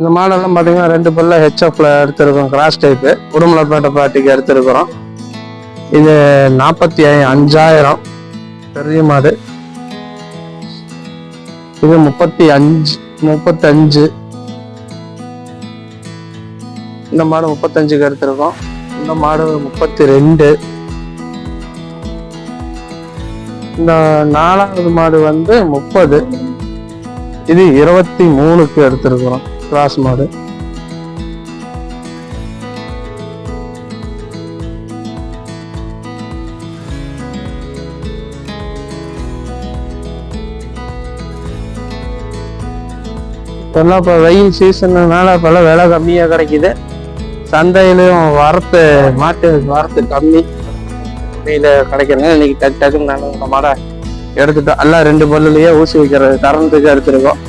இந்த மாடல்லாம் பார்த்தீங்கன்னா ரெண்டு பல்ல ஹெச்எஃப்ல எடுத்திருக்கோம். கிராஸ் டைப்பு உடுமலைப்பேட்டை பாட்டிக்கு எடுத்திருக்கிறோம். இது நாற்பத்தி அஞ்சாயிரம். பெரிய மாடு. இது முப்பத்தி அஞ்சு முப்பத்தஞ்சு. இந்த மாடு முப்பத்தஞ்சுக்கு எடுத்திருக்கோம். இந்த மாடு முப்பத்தி ரெண்டு. இந்த நாலாவது மாடு வந்து முப்பது. இது இருபத்தி மூணுக்கு எடுத்திருக்கிறோம். கிராஸ் மாடு. இப்போல்லாம் இப்போ வெயில் சீசன்னால இப்போல்லாம் விலை கம்மியாக கிடைக்குது. சந்தையிலையும் வரத்து மாட்டு வரத்து கம்மி. கம்மியில் கிடைக்கிறதுனால இன்னைக்கு டக்கு டக்குன்னு நாங்கள் மாடை எடுத்துட்டோம். எல்லாம் ரெண்டு பல்லுலேயே ஊசி வைக்கிற தரத்துக்கு எடுத்துருக்கோம்.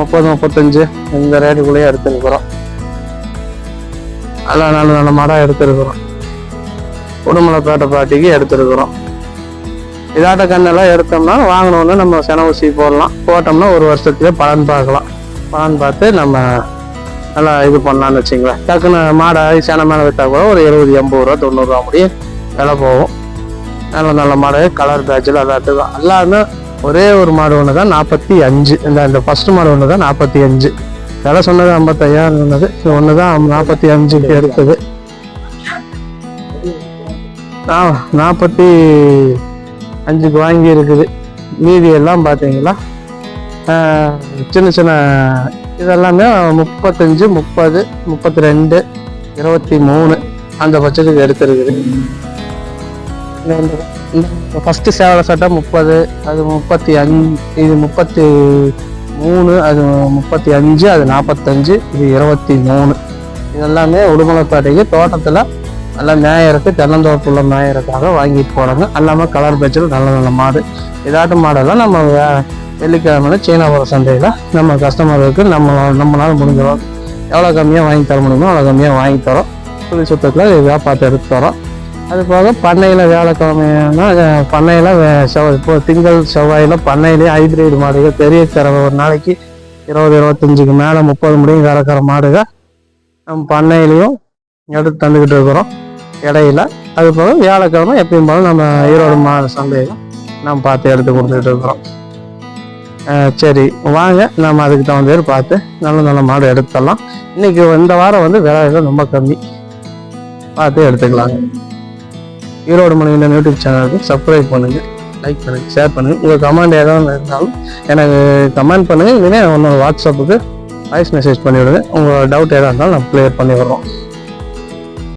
முப்பது முப்பத்தஞ்சு. இந்த ரேட்டுக்குள்ளேயே எடுத்துருக்குறோம் எல்லாம் நல்ல நல்ல மாடாக எடுத்துருக்குறோம் உடுமலைப்பேட்டை பாட்டிக்கு எடுத்துருக்குறோம் இதாட்ட கண்ணெல்லாம் எடுத்தோம்னா வாங்கினோன்னு நம்ம சென ஊசி போடலாம். போட்டோம்னா ஒரு வருஷத்துலேயே பலன் பார்க்கலாம். பலன் பார்த்து நம்ம நல்லா இது பண்ணலாம்னு வச்சுங்களேன். டக்குன்னு மாடை சென மேலே விற்றா கூட ஒரு எழுபது எண்பது ரூபா தொண்ணூறுரூவா முடியும் விலை போகும். நல்ல நல்ல மாடு கலர் பேட்சில் எல்லாத்துக்கும் எல்லாமே ஒரே ஒரு மாடு ஒன்று தான் நாற்பத்தி அஞ்சு. இந்த இந்த ஃபர்ஸ்ட் மாடு ஒன்று தான் நாற்பத்தி அஞ்சு. விலை சொன்னது ஐம்பத்தையாயிரம் சொன்னது. இது ஒன்று தான் நாற்பத்தி அஞ்சுக்கு எடுத்தது. நாற்பத்தி அஞ்சுக்கு வாங்கி இருக்குது மீதி எல்லாம் பார்த்தீங்களா? சின்ன சின்ன இதெல்லாமே முப்பத்தஞ்சு முப்பது முப்பத்தி ரெண்டு இருபத்தி மூணு அந்த பட்சத்துக்கு எடுத்துருக்குது. இந்த ஃபஸ்ட்டு சேவலை சட்டை முப்பது அது முப்பத்தி அஞ்சு இது முப்பத்தி மூணு அது முப்பத்தி அஞ்சு அது நாற்பத்தஞ்சு இது இருபத்தி மூணு. இதெல்லாமே உடுமலைப்பேட்டைக்கு தோட்டத்தில் நல்லா மேயறக்கு தென்னந்தோப்புள்ள மேயருக்காக வாங்கிட்டு போகிறாங்க எல்லாமே கலர் பேச்சில் நல்ல நல்ல மாடு. இதாட்டு மாடெல்லாம் நம்ம வே- வெள்ளிக்கிழமை சீனாபுரம் சந்தையில் நம்ம கஸ்டமருக்கு நம்ம நம்மளால முடிஞ்சிடும் எவ்வளோ கம்மியாக வாங்கி தர முடியுமோ அவ்வளோ கம்மியாக வாங்கி தரோம். புது சுத்தத்தில் வியாபாரத்தை எடுத்து தரோம். அது போக பண்ணையில் வியாழக்கிழமைனா பண்ணையில் செவ்வாய் இப்போ திங்கள் செவ்வாயில் பண்ணையிலேயே ஹைபிரிட் மாடுகள் பெரிய கறவை. ஒரு நாளைக்கு இருபது இருபத்தஞ்சுக்கு மேலே முப்பது முடியும் கறக்கிற மாடுகள். நம்ம பண்ணையிலையும் எடுத்து தந்துக்கிட்டு இருக்கிறோம் இடையில. அது போக வியாழக்கிழமை எப்பயும் போல நம்ம ஈரோடு மா சந்தையில் நம்ம பார்த்து எடுத்து கொடுத்துட்டு இருக்கிறோம். சரி வாங்க நம்ம அதுக்கு தகுந்த மாதிரி பார்த்து நல்ல நல்ல மாடு எடுத்துடலாம். இன்னைக்கு இந்த வாரம் வந்து விலை ரொம்ப கம்மி. பார்த்து எடுத்துக்கலாங்க. ஈரோடு மணியின் யூடியூப் சேனலுக்கு சப்ஸ்கிரைப் பண்ணுங்கள் லைக் பண்ணுங்க ஷேர் பண்ணுங்கள் உங்கள் கமெண்ட் ஏதாவது இருந்தாலும் எனக்கு கமெண்ட் பண்ணுங்க. இல்லைன்னா உன்னோட வாட்ஸ்அப்புக்கு வாய்ஸ் மெசேஜ் பண்ணிவிடுங்க. உங்கள் டவுட் எதாக இருந்தாலும் நான் கிளியர் பண்ணி விடுறோம்